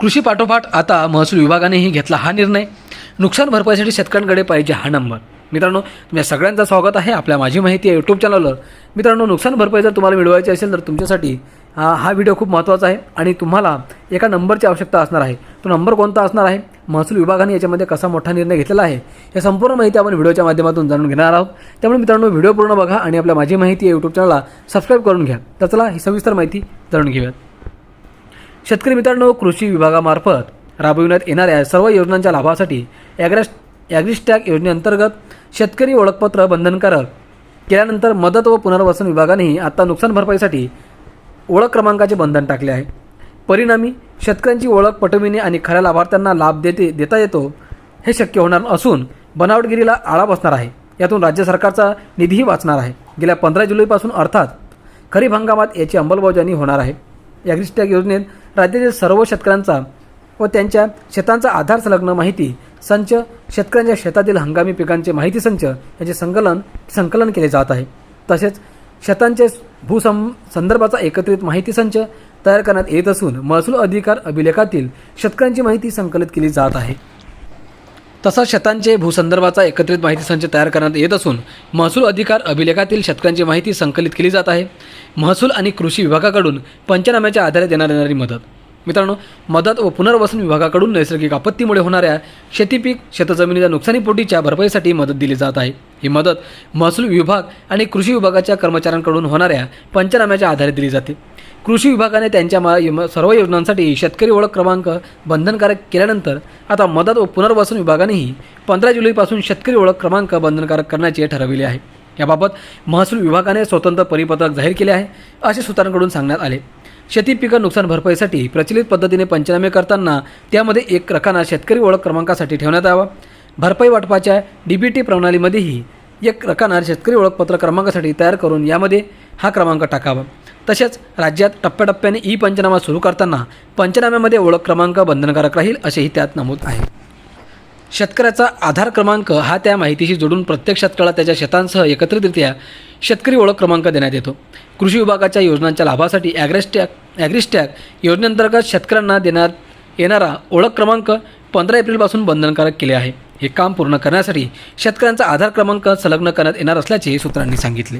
कृषी पाठोपाठ आता महसूल विभागानेही घेतला हा निर्णय. नुकसान भरपाईसाठी शेतकऱ्यांकडे पाहिजे हा नंबर. मित्रांनो तुम्ही सगळ्यांचं स्वागत आहे आपल्या माझी माहिती आहे यूट्यूब चॅनलवर मित्रांनो नुकसान भरपाई जर तुम्हाला मिळवायची असेल तर तुमच्यासाठी हा हा व्हिडिओ खूप महत्त्वाचा आहे आणि तुम्हाला एका नंबरची आवश्यकता असणार आहे. तो नंबर कोणता असणार आहे? महसूल विभागाने याच्यामध्ये कसा मोठा निर्णय घेतलेला आहे? या संपूर्ण माहिती आपण व्हिडिओच्या माध्यमातून जाणून घेणार आहोत. त्यामुळे मित्रांनो व्हिडिओ पूर्ण बघा आणि आपल्या माझी माहिती आहे यूट्यूब चॅनलला सबस्क्राईब करून घ्या. तर चला ही सविस्तर माहिती जाणून घेऊयात. शेतकरी मित्रांनो कृषी विभागामार्फत राबविण्यात येणाऱ्या सर्व योजनांच्या लाभासाठी ॲग्रॅस ॲग्रिस्टॅग योजनेअंतर्गत शेतकरी ओळखपत्र बंधनकारक केल्यानंतर मदत व पुनर्वसन विभागानेही आता नुकसान भरपाईसाठी ओळख क्रमांकाचे बंधन टाकले आहे. परिणामी शेतकऱ्यांची ओळख पटविणे आणि खऱ्या लाभार्थ्यांना लाभ देते देता येतो हे शक्य होणार असून बनावटगिरीला आळा बसणार आहे. यातून राज्य सरकारचा निधीही वाचणार आहे. गेल्या पंधरा जुलैपासून अर्थात खरीप हंगामात याची अंमलबजावणी होणार आहे. ॲग्रिस्टॅग योजनेत राज्यातील सर्व शेतकऱ्यांचा व त्यांच्या शेतांचा आधार संलग्न माहिती संच शेतकऱ्यांच्या शेतातील हंगामी पिकांचे माहिती संच याचे संकलन संकलन केले जात आहे. तसेच शेतांचे भूसं संदर्भाचा एकत्रित माहिती संच तयार करण्यात येत असून महसूल अधिकार अभिलेखातील शेतकऱ्यांची माहिती संकलित केली जात आहे. तसाच शेतांचे भूसंदर्भाचा एकत्रित माहिती संच तयार करण्यात येत असून महसूल अधिकार अभिलेखातील शतकांची माहिती संकलित केली जात आहे. महसूल आणि कृषी विभागाकडून पंचनाम्याच्या आधारे देण्यात येणारी मदत. मित्रांनो मदत व पुनर्वसन विभागाकडून नैसर्गिक आपत्तीमुळे होणाऱ्या शेतीपीक शेतजमिनीच्या नुकसानीपोटीच्या भरपाईसाठी मदत दिली जात आहे. ही मदत महसूल विभाग आणि कृषी विभागाच्या कर्मचाऱ्यांकडून होणाऱ्या पंचनाम्याच्या आधारे दिली जाते. कृषी विभागाने त्यांच्या मा सर्व योजनांसाठी शेतकरी ओळख क्रमांक बंधनकारक केल्यानंतर आता मदत व पुनर्वसन विभागानेही पंधरा जुलैपासून शेतकरी ओळख क्रमांक बंधनकारक करण्याचे ठरविले आहे. याबाबत महसूल विभागाने स्वतंत्र परिपत्रक जाहीर केले आहे असे सूत्रांकडून सांगण्यात आले. शेती पिकं नुकसान भरपाईसाठी प्रचलित पद्धतीने पंचनामे करताना त्यामध्ये एक रकाना शेतकरी ओळख क्रमांकासाठी ठेवण्यात यावा भरपाई वाटपाच्या डी बी टी प्रणालीमध्येही एक रकाना शेतकरी ओळखपत्र क्रमांकासाठी तयार करून यामध्ये हा क्रमांक टाकावा. तसेच राज्यात टप्प्याटप्प्याने ई पंचनामा सुरू करताना पंचनाम्यामध्ये ओळख क्रमांक बंधनकारक राहील असेही त्यात नमूद आहे. शेतकऱ्याचा आधार क्रमांक हा त्या माहितीशी जोडून प्रत्येक शेतकऱ्याला त्याच्या शेतांसह एकत्रितरित्या शेतकरी ओळख क्रमांक देण्यात येतो. कृषी विभागाच्या योजनांच्या लाभासाठी ॲग्रेस्टॅग ॲग्रिस्टॅग योजनेअंतर्गत शेतकऱ्यांना देण्यात येणारा ओळख क्रमांक पंधरा एप्रिलपासून बंधनकारक केले आहे. हे काम पूर्ण करण्यासाठी शेतकऱ्यांचा आधार क्रमांक संलग्न करण्यात येणार असल्याचे सूत्रांनी सांगितले.